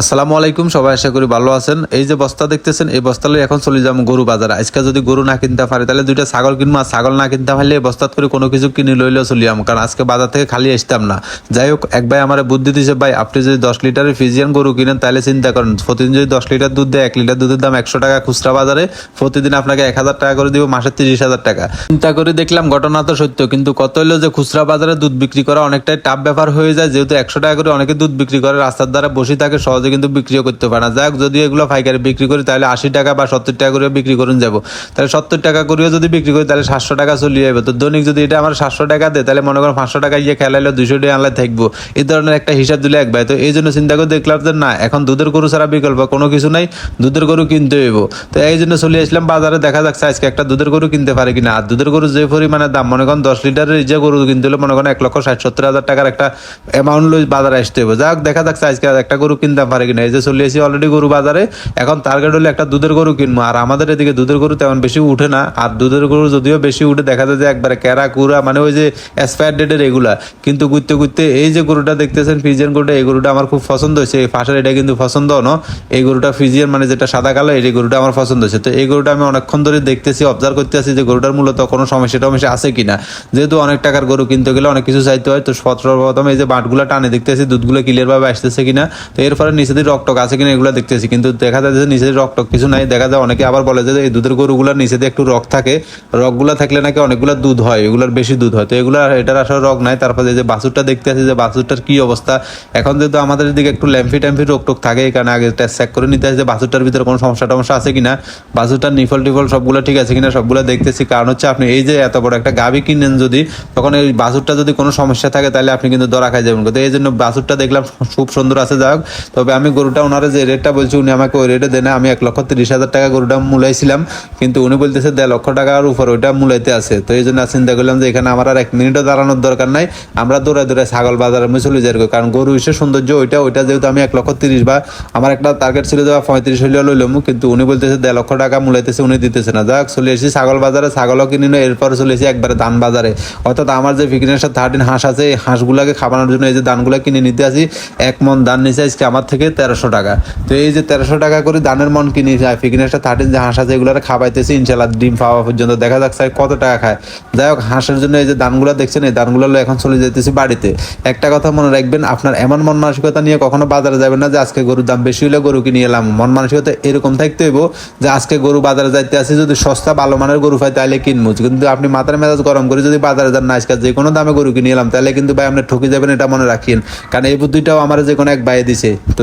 আসসালামু আলাইকুম, সবাই আশা করি ভালো আছেন। এই যে বস্তা দেখতেছেন, এই বস্তা লই এখন চলে যাব গরু বাজারে। আজকে যদি গরু না কিনতে পারে, তাহলে দুইটা ছাগল কিনবো আর ছাগল না কিনতে পারলে এই বস্তাত করে কোনো কিছু কিনে লইলেও চলি যাব কারণ আজকে বাজার থেকে খালি আসতাম না। যাই হোক, এক ভাই আমার বুদ্ধি দিয়েছে ভাই, আপনি যদি দশ লিটারের ফিজিয়ান গরু কিনেন, তাহলে চিন্তা করেন, প্রতিদিন যদি দশ লিটার দুধ দেয়, এক লিটার দুধের দাম একশো টাকা খুচরা বাজারে, প্রতিদিন আপনাকে এক হাজার টাকা করে দিব, মাসে তিরিশ হাজার টাকা। চিন্তা করে দেখলাম, ঘটনা তো সত্য, কিন্তু কত হলো যে খুচরা বাজারে দুধ বিক্রি করা অনেকটাই টাফ ব্যাপার হয়ে যায়, যেহেতু একশো টাকা করে অনেকে দুধ বিক্রি করে, রাস্তার দ্বারা বসে থাকে, সহজে কিন্তু বিক্রিও করতে পারে না। যাই হোক, যদি এগুলো পাইকারি বিক্রি করি, তাহলে আশি টাকা বা সত্তর টাকা করে বিক্রি করুন যাব। তাহলে সত্তর টাকা করেও যদি বিক্রি করি, তাহলে সাতশো টাকা চলে যাবে তো দৈনিক যদি এটা আমার সাতশো টাকা দেয়, তাহলে মনে করেন পাঁচশো টাকা গিয়ে খেলাইলে, দুইশো টাকা আনলে থাকব। এই ধরনের একটা হিসাব দিলে এক ভাই। তো এই জন্য চিন্তা করে দেখলাম যে না, এখন দুধের গরু ছাড়া বিকল্প কোনো কিছু নাই, দুধের গরু কিনতে হইব। তো এই জন্য চলে আসলাম বাজারে, দেখা যাচ্ছে আজকে একটা দুধের গরু কিনতে পারে কিনা। আর দুধের গরু যে পরিমাণে দাম, মনে করেন দশ লিটারের যে গরু কিনতে হলে মনে করেন এক লক্ষ ষাট সত্তর হাজার টাকার একটা অ্যামাউন্ট বাজারে আসতে হবে যাক দেখা যাচ্ছে আজকে একটা গরু কিনতে পারে কিনা? এই যে চলে এসেছি অলরেডি গরু বাজারে, এখন টার্গেট হলে একটা দুধের গরু কিনবো। আর আমাদের এদিকে দুধের গরু তেমন বেশি উঠে না। আর দুধের গরু যদিও বেশি উঠে, দেখা যায় যে একবারে ক্যারা কুড়া মানে ওই যে এক্সপায়ার ডেটের এগুলা। কিন্তু ঘুরতে ঘুরতে এই যে গরুটা দেখতেছেন, ফিজিয়ান গরুটা, এই গরুটা আমার খুব পছন্দ হয়েছে। এই ফাঁসের এটা কিন্তু পছন্দ ন এই গরুটা ফিজিয়ান মানে যেটা সাদা কালো এই গরুটা আমার পছন্দ হয়েছে। তো এই গরুটা আমি অনেকক্ষণ ধরে দেখতেছি অবজার্ভ করতে আছি যে গরুটার মূলত কোনো সমস্যা টমেস্যা আছে কিনা। যেহেতু অনেক টাকার গরু কিনতে গেলে অনেক কিছু চাইতে হয়, তো সর্বপ্রথম এই যে বাঁটগুলো টানে, দেখতেছি দুধগুলো ক্লিয়ার ভাবে আসতেছে কিনা। তো এরপরে নিচে দিয়ে রক্টক আছে কিনা এগুলো দেখতেছি, কিন্তু দেখা যায় যে নিচে রক টক কিছু নাই। দেখা যায় অনেকে আবার বলে যে এই দুধের গরুগুলোর নিচে একটু রক থাকে। রকগুলো থাকলে নাকি অনেকগুলো দুধ হয়, এগুলোর বেশি দুধ হয়। তো এগুলো, এটার আসলে রক নাই। তারপরে যে বাছুরটা দেখতে আছে যে বাছুরটার কি অবস্থা। এখন যেহেতু আমাদের দিকে একটু ল্যাম্পি ট্যাম্পি রোগ টোক থাকে, এই কারণে আগে টেস্ট চেক করে নিতে আছে যে বাছুরটার ভিতরে কোনো সমস্যা টমস্যা আছে কিনা। বাছুরটার নিফল টিফল সবগুলো ঠিক আছে কিনা সবগুলো দেখতেছি। কারণ হচ্ছে আপনি এই যে এত বড় একটা গাভি কিনেন যদি, তখন এই বাছুরটা যদি কোনো সমস্যা থাকে, তাহলে আপনি কিন্তু দরা খাই যাবেন। তো এই জন্য বাছুরটা দেখলাম খুব সুন্দর আছে। যাই তবে আমি গরুটা ওনারা যে রেটটা বলছি, উনি আমাকে ওই রেটে দেনে। আমি এক লক্ষ তিরিশ হাজার টাকা গরুটা মূলাইছিলাম। কিন্তু উনি বলতেছে, দেড় লক্ষ টাকার উপর ওইটা মূলাইতে আছে। তো এই জন্য চিন্তা করলাম যে এখানে আমার আর এক মিনিটও দাঁড়ানোর দরকার নাই। আমরা দৌড়ে দৌড়ে ছাগল বাজারে আমি চলে যাই কারণ গরু হিসেবে সৌন্দর্য ওইটা ওইটা যেহেতু আমি এক লক্ষ তিরিশ বা আমার একটা টার্গেট ছিল যে পঁয়ত্রিশ হইলেও লইলাম। কিন্তু উনি বলতেছে, দেড় লক্ষ টাকা মূলাইতেছে। উনি দিতেছে না। যাক, চলে এসেছি ছাগল বাজারে। ছাগলও কিনি না, এরপরে চলে এসেছি একবারে ধান বাজারে। অর্থাৎ আমার যে ফিকিনেশন থার্টিন হাঁস আছে, এই হাঁসগুলাকে খাবানোর জন্য এই যে ধানগুলো কিনে নিতে আসি, এক মন ধান নিচে আজকে আমার থেকে তেরোশো টাকা। তো এই যে তেরোশো টাকা করে ধানের মন কিনে যায় ফিকিনেসটা থার্টিন যে হাঁস আছে এগুলো খাবাইতেছে ইনশাল্লাহ ডিম পাওয়া পর্যন্ত। দেখা যাচ্ছে কত টাকা খায়। যাই হোক, হাঁসের জন্য এই যে দানগুলো দেখছেন, এই দানগুলো এখন চলে যেতেছি বাড়িতে। একটা কথা মনে রাখবেন, আপনার এমন মন মানসিকতা নিয়ে কখনো বাজারে যাবেন না যে আজকে গরুর দাম বেশি হলে গরু কিনে এলাম। মন মানসিকতা এরকম থাকতে হইব যে আজকে গরু বাজারে যাইতে আসি, যদি সস্তা ভালো মানের গরু পাই তাহলে কিনবো। কিন্তু আপনি মাথার মেজাজ গরম করে যদি বাজারে যান না, আজকে যে কোনো দামে গরু কিনে এলাম তাহলে কিন্তু ভাই আপনি ঠকে যাবেন, এটা মনে রাখেন। কারণ এই বুদ্ধিটাও আমার যে কোনো এক বাইরে দিছে। তো